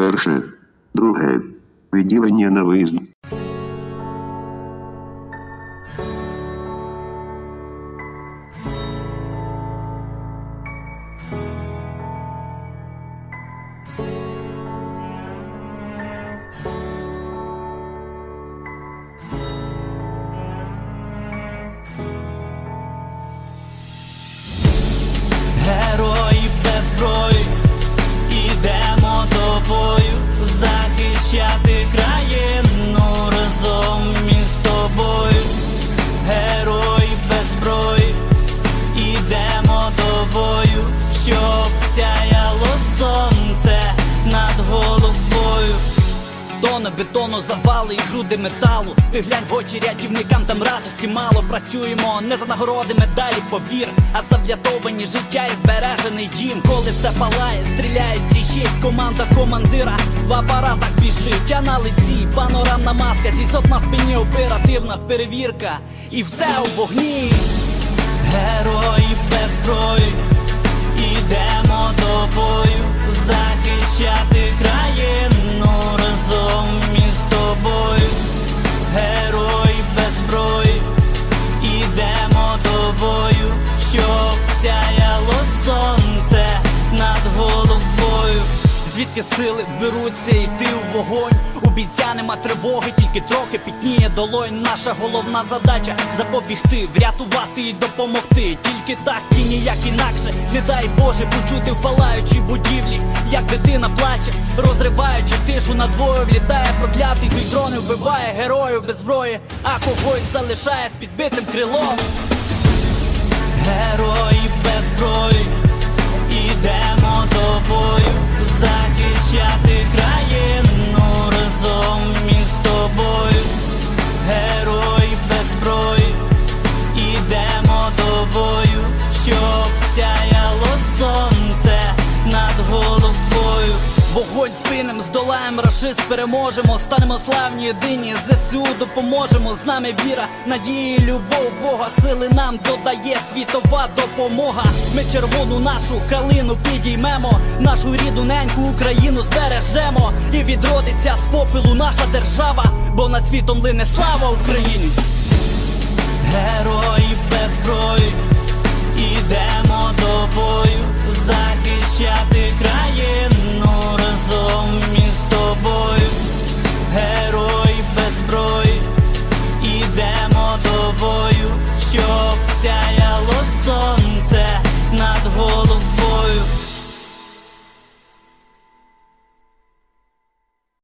Перше. Друге. Відділення на виїзд. Тони бетону, завали і груди металу. Ти глянь в очі рятівникам, там радості мало. Працюємо не за нагороди, медалі, повір, а за врятовані життя і збережений дім. Коли все палає, стріляють, тріщить, команда командира в апаратах біжить. А на лиці панорамна маска, зі сот на спині оперативна перевірка. І все у вогні. Герої без зброї, Звідки сили беруться йти у вогонь? У бійця нема тривоги, тільки трохи пітніє долонь. Наша головна задача запобігти, врятувати і допомогти. Тільки так і ніяк інакше. Не дай Боже почути в палаючій будівлі, як дитина плаче, розриваючи тишу надвою, влітає проклятий той дрони вбиває героїв без зброї, а когось залишає з підбитим крилом. Герої без зброї, Вогонь спинем, здолаєм рашист, переможемо, станемо славні, єдині, ЗСУ допоможемо. З нами віра, надія, і любов Бога, сили нам додає світова допомога. Ми червону нашу калину підіймемо, нашу рідну неньку Україну збережемо. І відродиться з попелу наша держава, бо над світом лине слава Україні. Герої без зброї, loyal.